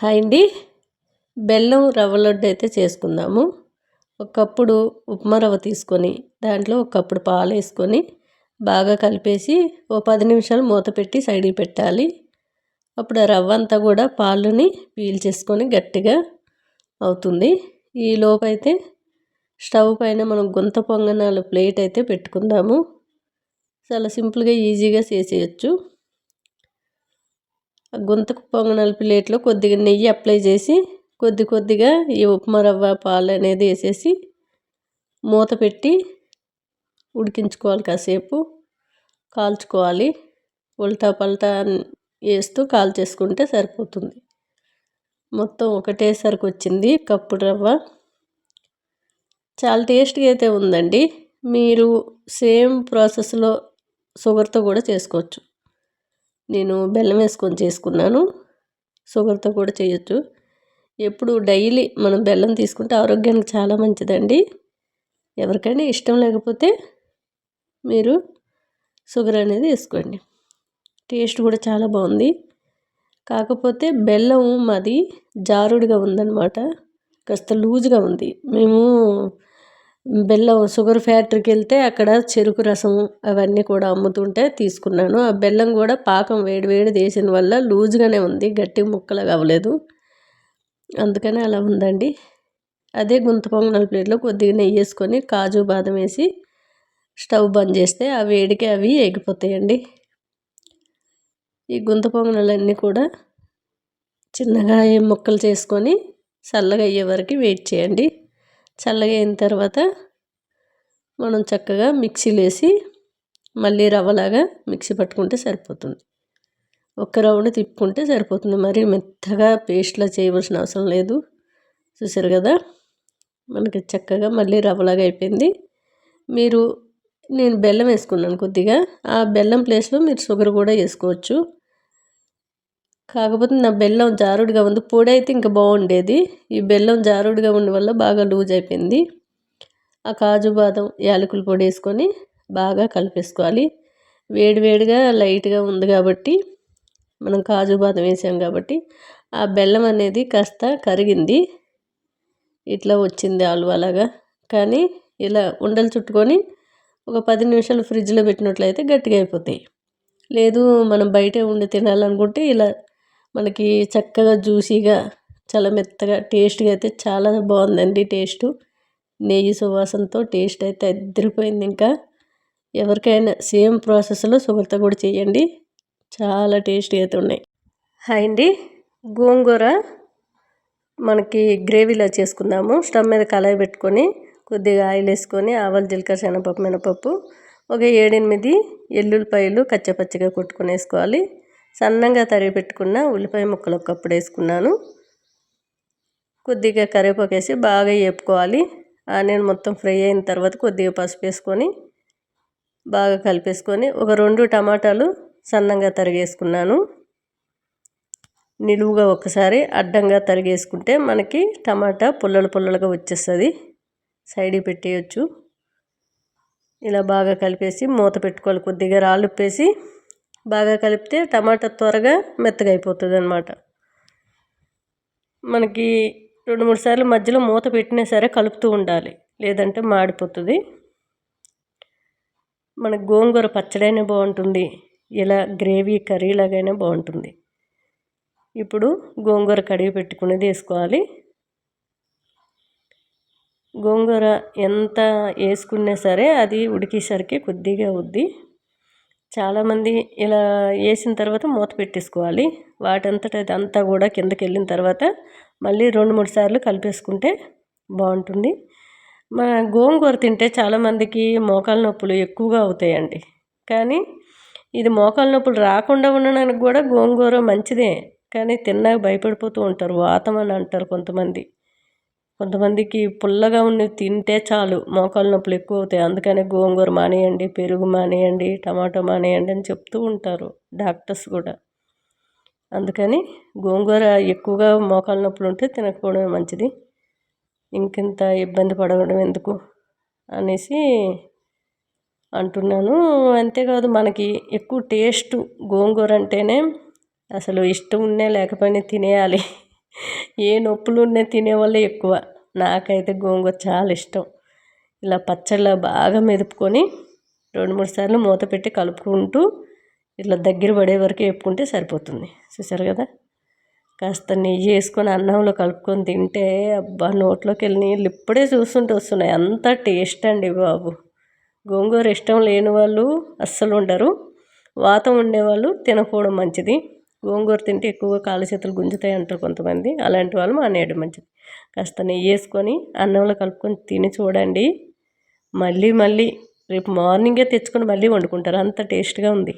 Hi అండి. బెల్లం రవ్వ లడ్డు అయితే చేసుకుందాము. ఒకప్పుడు ఉప్మా రవ్వ తీసుకొని దాంట్లో ఒకప్పుడు పాలు వేసుకొని బాగా కలిపేసి ఓ పది నిమిషాలు మూత పెట్టి సైడ్కి పెట్టాలి. అప్పుడు ఆ రవ్వ అంతా కూడా పాలుని పీల్చేసుకొని గట్టిగా అవుతుంది. ఈ లోపైతే స్టవ్ పైన మనం గుంత పొంగనాలు ప్లేట్ అయితే పెట్టుకుందాము. చాలా సింపుల్గా ఈజీగా చేసేయచ్చు. గుంతకు పొంగనాల ప్లేట్లో కొద్దిగా నెయ్యి అప్లై చేసి కొద్ది కొద్దిగా ఈ ఉప్మా రవ్వ పాలు అనేది వేసేసి మూత పెట్టి ఉడికించుకోవాలి కాసేపు. కాల్చుకోవాలి. ఉల్టా పల్టా వేస్తూ కాల్చేసుకుంటే సరిపోతుంది. మొత్తం ఒకటేసరికి వచ్చింది కప్పు రవ్వ. చాలా టేస్ట్గా అయితే ఉందండి. మీరు సేమ్ ప్రాసెస్లో షుగర్తో కూడా చేసుకోవచ్చు. నేను బెల్లం వేసుకొని చేసుకున్నాను. షుగర్తో కూడా చేయొచ్చు. ఎప్పుడు డైలీ మనం బెల్లం తీసుకుంటే ఆరోగ్యానికి చాలా మంచిదండి. ఎవరికైనా ఇష్టం లేకపోతే మీరు షుగర్ అనేది వేసుకోండి. టేస్ట్ కూడా చాలా బాగుంది. కాకపోతే బెల్లం మాది జారుడుగా ఉందన్నమాట. కాస్త లూజ్గా ఉంది. మేము బెల్లం షుగర్ ఫ్యాక్టరీకి వెళ్తే అక్కడ చెరుకు రసం అవన్నీ కూడా అమ్ముతుంటే తీసుకున్నాను. ఆ బెల్లం కూడా పాకం వేడి వేడి చేసిన వల్ల లూజ్గానే ఉంది గట్టి ముక్కలుగా అవ్వలేదు. అందుకనే అలా ఉందండి. అదే గుంత పొంగనాల ప్లేట్లో కొద్దిగా నెయ్యి వేసుకొని కాజు బాదం వేసి స్టవ్ బంద్ చేస్తే ఆ వేడికి అవి ఎగిపోతాయండి ఈ గుంత పొంగనాలన్నీ కూడా చిన్నగా ముక్కలు చేసుకొని చల్లగా అయ్యే వరకు వెయిట్ చేయండి. చల్లగా అయిన తర్వాత మనం చక్కగా మిక్సీలో వేసి మళ్ళీ రవ్వలాగా మిక్సీ పట్టుకుంటే సరిపోతుంది. ఒక్క రౌండ్ తిప్పుకుంటే సరిపోతుంది. మరి మెత్తగా పేస్ట్లా చేయవలసిన అవసరం లేదు. చూసారు కదా? మనకి చక్కగా మళ్ళీ రవ్వలాగా అయిపోయింది. మీరు నేను బెల్లం వేసుకున్నాను కొద్దిగా. ఆ బెల్లం ప్లేస్లో మీరు షుగర్ కూడా వేసుకోవచ్చు. కాకపోతే నా బెల్లం జారుడుగా ఉంది. పొడి అయితే ఇంకా బాగుండేది. ఈ బెల్లం జారుడుగా ఉండడం వల్ల బాగా లూజ్ అయిపోయింది. ఆ కాజు బాదం యాలకుల పొడి వేసుకొని బాగా కలిపేసుకోవాలి. వేడివేడిగా లైట్గా ఉంది కాబట్టి మనం కాజు బాదం వేసాం కాబట్టి ఆ బెల్లం అనేది కాస్త కరిగింది. ఇట్లా వచ్చింది అలాగా కానీ ఇలా ఉండలు చుట్టుకొని ఒక పది నిమిషాలు ఫ్రిడ్జ్లో పెట్టినట్లయితే గట్టిగా అయిపోతాయి. లేదు మనం బయటే ఉండి తినాలనుకుంటే ఇలా మనకి చక్కగా జ్యూసీగా చాలా మెత్తగా టేస్ట్గా అయితే చాలా బాగుందండి టేస్టు. నెయ్యి సువాసనతో టేస్ట్ అయితే అద్దరిపోయింది ఇంకా. ఎవరికైనా సేమ్ ప్రాసెస్లో సుగర్తో కూడా చేయండి. చాలా టేస్టీ అయితే ఉన్నాయి. హాయ్ అండి. గోంగూర మనకి గ్రేవీలా చేసుకుందాము. స్టవ్ మీద కళాయి పెట్టుకొని కొద్దిగా ఆయిల్ వేసుకొని ఆవాలు జీలకర్ర శనగపప్పు మినపప్పు ఒక ఏడెనిమిది ఎల్లుల్లిపాయలు కచ్చపచ్చగా కొట్టుకొని వేసుకోవాలి. సన్నంగా తరిగి పెట్టుకున్న ఉల్లిపాయ ముక్కలు ఒకప్పుడు వేసుకున్నాను. కొద్దిగా కరివేపాకు వేసి బాగా వేపుకోవాలి. ఆనియన్ మొత్తం ఫ్రై అయిన తర్వాత కొద్దిగా పసుపు వేసుకొని బాగా కలిపేసుకొని ఒక రెండు టమాటాలు సన్నంగా తరిగేసుకున్నాను. నిలువుగా ఒకసారి అడ్డంగా తరిగేసుకుంటే మనకి టమాటా పుల్లలు పుల్లలుగా వచ్చేస్తుంది. సైడ్ పెట్టేయచ్చు. ఇలా బాగా కలిపేసి మూత పెట్టుకోవాలి. కొద్దిగా రాళ్ళు ఉప్పేసి బాగా కలిపితే టమాటా త్వరగా మెత్తగా అయిపోతుంది అనమాట మనకి రెండు మూడు సార్లు మధ్యలో మూత పెట్టినా సరే కలుపుతూ ఉండాలి లేదంటే మాడిపోతుంది. మన గోంగూర పచ్చడైనా బాగుంటుంది ఇలా గ్రేవీ కర్రీ లాగైనా బాగుంటుంది. ఇప్పుడు గోంగూర కడిగి పెట్టుకునేది వేసుకోవాలి. గోంగూర ఎంత వేసుకున్నా సరే అది ఉడికేసరికి కొద్దిగా అవుద్ది. చాలామంది ఇలా వేసిన తర్వాత మూత పెట్టేసుకోవాలి. వాటంతట అంతా కూడా కిందకి వెళ్ళిన తర్వాత మళ్ళీ రెండు మూడు సార్లు కలిపేసుకుంటే బాగుంటుంది. మన గోంగూర తింటే చాలామందికి మోకాల నొప్పులు ఎక్కువగా అవుతాయండి. కానీ ఇది మోకాల నొప్పులు రాకుండా ఉండడానికి కూడా గోంగూర మంచిదే. కానీ తిన్నాక భయపడిపోతూ ఉంటారు. వాతం అని అంటారు కొంతమంది. కొంతమందికి పుల్లగా ఉన్నవి తింటే చాలు మోకాలు నొప్పులు ఎక్కువ అవుతాయి. అందుకనే గోంగూర మానేయండి పెరుగు మానేయండి టమాటో మానేయండి అని చెప్తూ ఉంటారు డాక్టర్స్ కూడా. అందుకని గోంగూర ఎక్కువగా మోకాలు నొప్పులు ఉంటే తినకపోవడమే మంచిది. ఇంకెంత ఇబ్బంది పడడం ఎందుకు అనేసి అంటున్నాను. అంతేకాదు మనకి ఎక్కువ టేస్ట్ గోంగూర అంటేనే అసలు ఇష్టం ఉన్నే లేకపోయినా తినేయాలి. ఏ నొప్పులు ఉన్నా తినేవాళ్ళే ఎక్కువ. నాకైతే గోంగూర చాలా ఇష్టం. ఇలా పచ్చళ్ళ బాగా మెదుపుకొని రెండు మూడు సార్లు మూత పెట్టి కలుపుకుంటూ ఇట్లా దగ్గర పడే వరకు వేపుకుంటే సరిపోతుంది. చూసారు కదా? కాస్త నెయ్యి వేసుకొని అన్నంలో కలుపుకొని తింటే అబ్బా నోట్లోకి వెళ్ళి నీళ్ళు ఇప్పుడే చూస్తుంటే వస్తున్నాయి. అంత టేస్ట్ అండి బాబు. గోంగూర ఇష్టం లేని వాళ్ళు అస్సలు ఉండరు. వాతం ఉండేవాళ్ళు తినకపోవడం మంచిది. గోంగూర తింటే ఎక్కువగా కాళ్ళు చేతులు గుంజుతాయి అంటారు కొంతమంది. అలాంటి వాళ్ళు మానేయడం మంచిది. కాస్త నెయ్యి వేసుకొని అన్నంలో కలుపుకొని తిని చూడండి. మళ్ళీ మళ్ళీ రేపు మార్నింగే తెచ్చుకొని మళ్ళీ వండుకుంటారు. అంత టేస్ట్గా ఉంది.